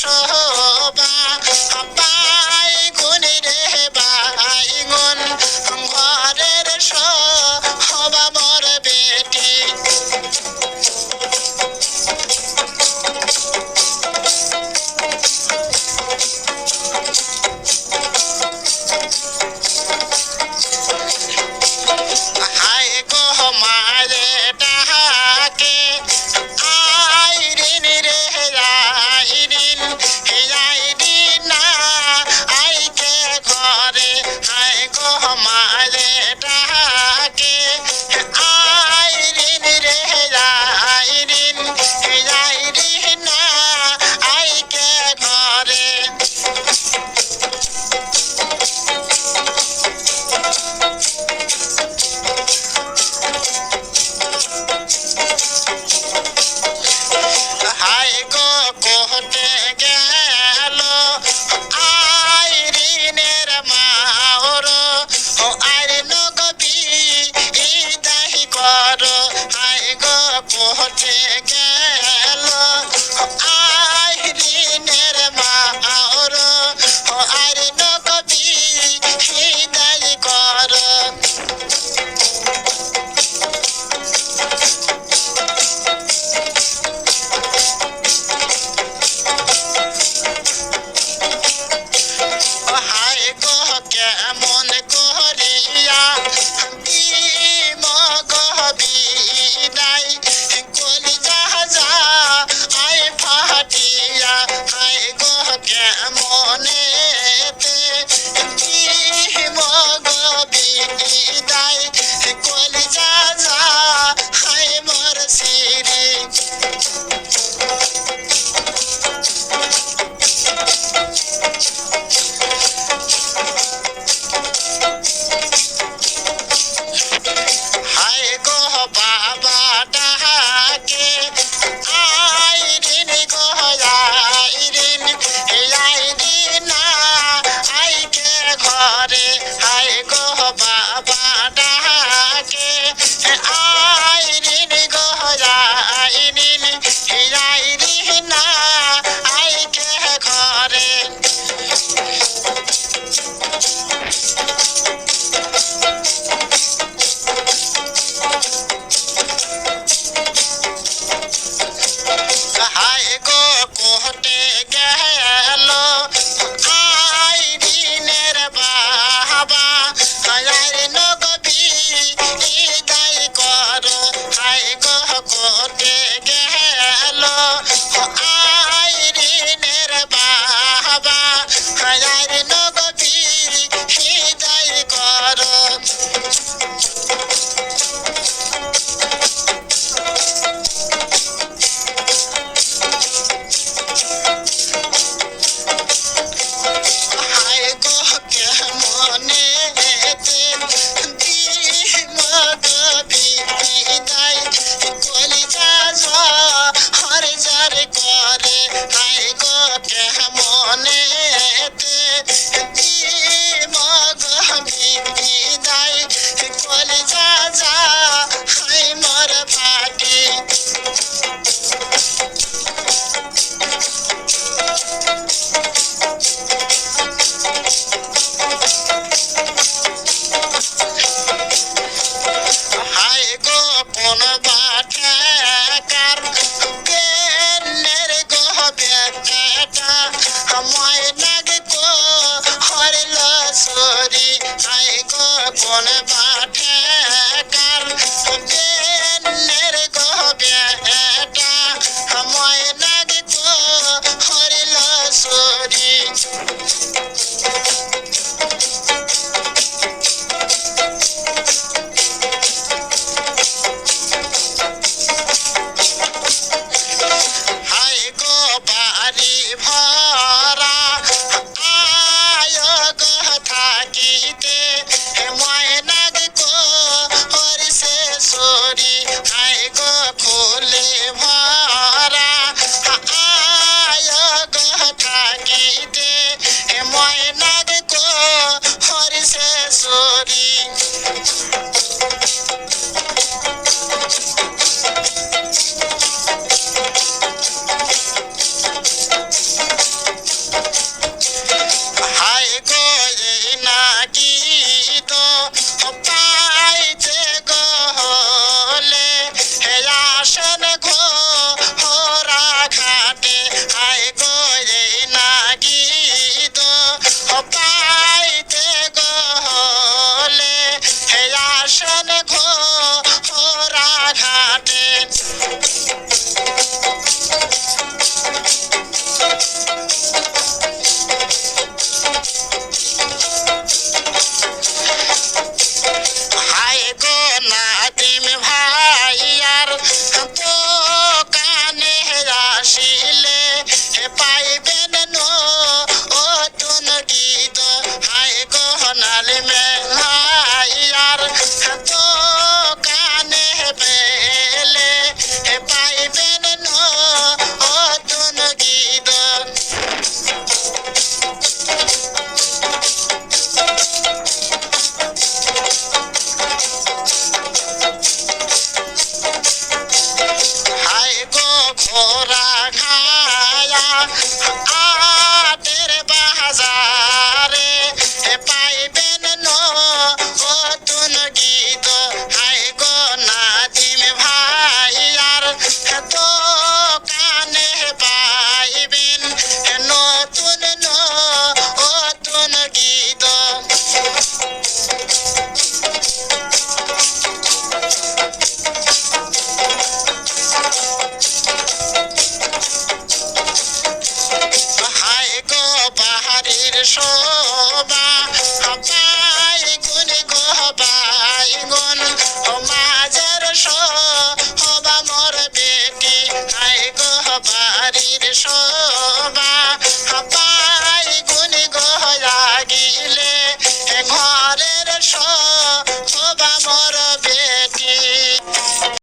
শোভা by গুণ রে by ঘরের শোভা মোর বেটি। ছেলেটা কেমনে বিদায় কলিজা যা হাই মর সিরি Money. আয় নাগ হরল সরি আয় গোপন পাঠে accessory. alime ঘরের শোভা মর